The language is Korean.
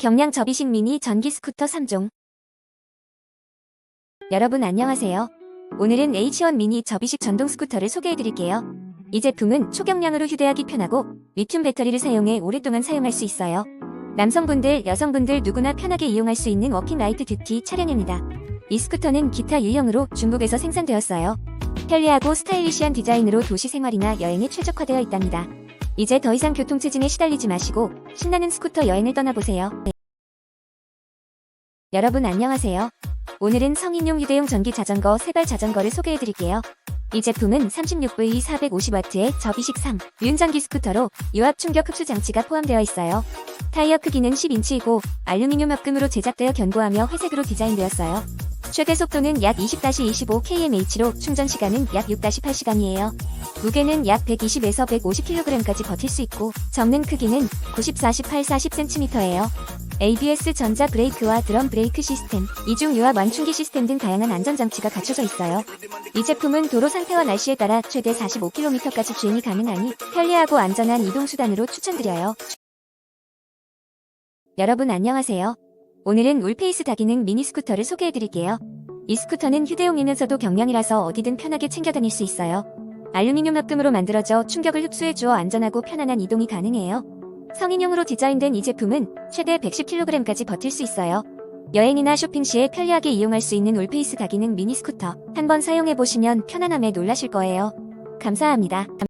경량 접이식 미니 전기 스쿠터 3종. 여러분 안녕하세요. 오늘은 H1 미니 접이식 전동 스쿠터를 소개해드릴게요. 이 제품은 초경량으로 휴대하기 편하고 리튬 배터리를 사용해 오랫동안 사용할 수 있어요. 남성분들, 여성분들 누구나 편하게 이용할 수 있는 워킹 라이트 듀티 차량입니다. 이 스쿠터는 기타 유형으로 중국에서 생산되었어요. 편리하고 스타일리시한 디자인으로 도시 생활이나 여행에 최적화되어 있답니다. 이제 더 이상 교통체증에 시달리지 마시고 신나는 스쿠터 여행을 떠나보세요. 여러분 안녕하세요. 오늘은 성인용 휴대용 전기 자전거 세발 자전거를 소개해드릴게요. 이 제품은 36V 450W의 접이식 3, 윤전기 스쿠터로 유압 충격 흡수 장치가 포함되어 있어요. 타이어 크기는 10인치이고 알루미늄 합금으로 제작되어 견고하며 회색으로 디자인되었어요. 최대 속도는 약 20-25kmh로 충전 시간은 약 6-8시간이에요. 무게는 약 120에서 150kg까지 버틸 수 있고 접는 크기는 94-18-40cm예요. ABS 전자 브레이크와 드럼 브레이크 시스템, 이중 유압 완충기 시스템 등 다양한 안전장치가 갖춰져 있어요. 이 제품은 도로 상태와 날씨에 따라 최대 45km까지 주행이 가능하니 편리하고 안전한 이동수단으로 추천드려요. 여러분 안녕하세요. 오늘은 울페이스 다기능 미니 스쿠터를 소개해드릴게요. 이 스쿠터는 휴대용이면서도 경량이라서 어디든 편하게 챙겨 다닐 수 있어요. 알루미늄 합금으로 만들어져 충격을 흡수해 주어 안전하고 편안한 이동이 가능해요. 성인용으로 디자인된 이 제품은 최대 110kg까지 버틸 수 있어요. 여행이나 쇼핑 시에 편리하게 이용할 수 있는 올페이스 다기능 미니 스쿠터 한번 사용해보시면 편안함에 놀라실 거예요. 감사합니다.